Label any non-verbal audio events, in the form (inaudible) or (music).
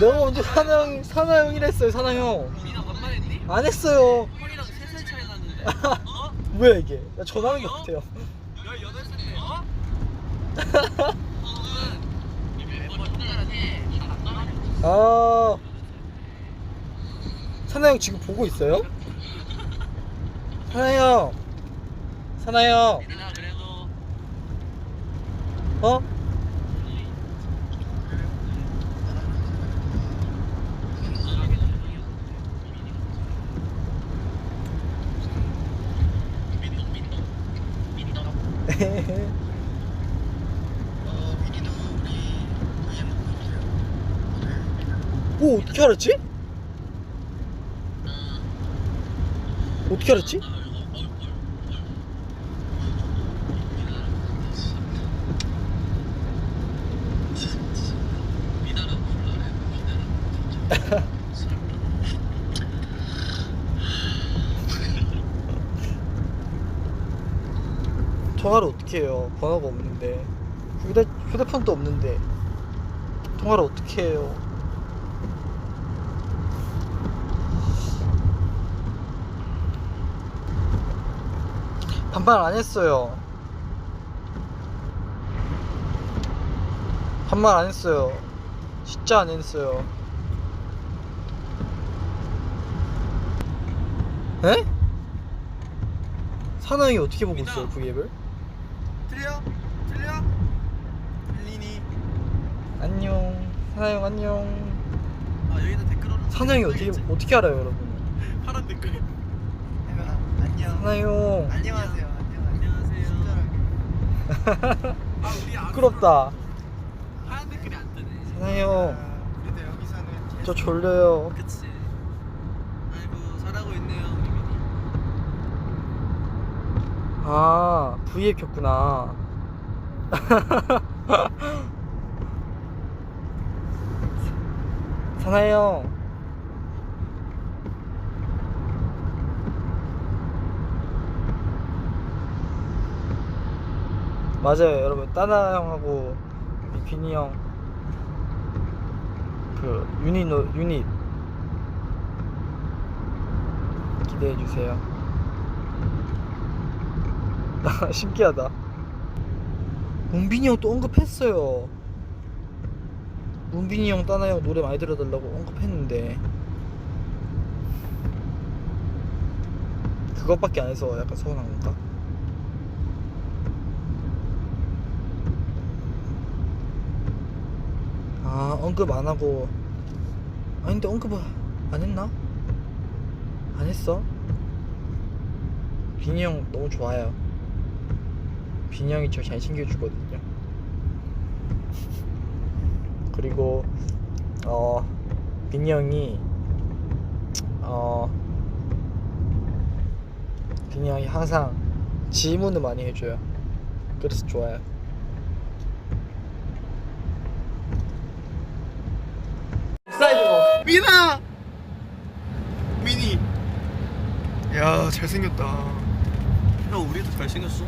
내가 언제 사나형 사나형이랬어요 사나형. 민아? 안 했어요. 형이랑 3살 차이 났는데. (laughs) 어? 뭐야 이게? 나 전화하는 게 같아요? 18살인데 어? 멤버 형들한테 (laughs) 아. 사나형 지금 보고 있어요? 사나형. 사나형. 민아 그래도. 어? 오 어떻게 알았지? 어떻게 알았지? (laughs) 통화를 어떻게 해요? 번호가 없는데 휴대, 휴대폰도 없는데 통화를 어떻게 해요? 반말 안 했어요. 반말 안 했어요. 진짜 안 했어요. 에? 사나이 어떻게 보고 있어요, V앱을? 들려? 들려? 들리니? 안녕. 사나이 안녕. 아 여기다 댓글로 사나이 어떻게 어떻게 알아요, 여러분? 파란 댓글. 해봐 안녕. 사나이 안녕하세요. 안녕하세요. 안녕하세요. 아 우리 안 부끄럽다. 하얀 댓글이 안 뜨네. 사나이 그래도 여기서는 저 졸려요. 그치. 아이고 잘하고 있네요 우리 아, V앱 켰구나. (laughs) 사나이 형. 맞아요, 여러분. 따나 형하고 우리 빈이 형. 그, 유닛, 노- 유닛. 기대해 주세요. (laughs) 신기하다. 문빈이 형 또 언급했어요. 문빈이 형, 따나 형 노래 많이 들어달라고 언급했는데 그것밖에 안 해서 약간 서운한 건가? 아 언급 안 하고 아니 근데 언급 안 했나? 안 했어? 빈이 형 너무 좋아요. 빈이 형이 저 잘 챙겨주거든요. 그리고 어 빈이 형이 어 빈이 형이 항상 질문을 많이 해줘요. 그래서 좋아요. 사이드고 민아 민이 야 잘생겼다 형 우리도 잘생겼어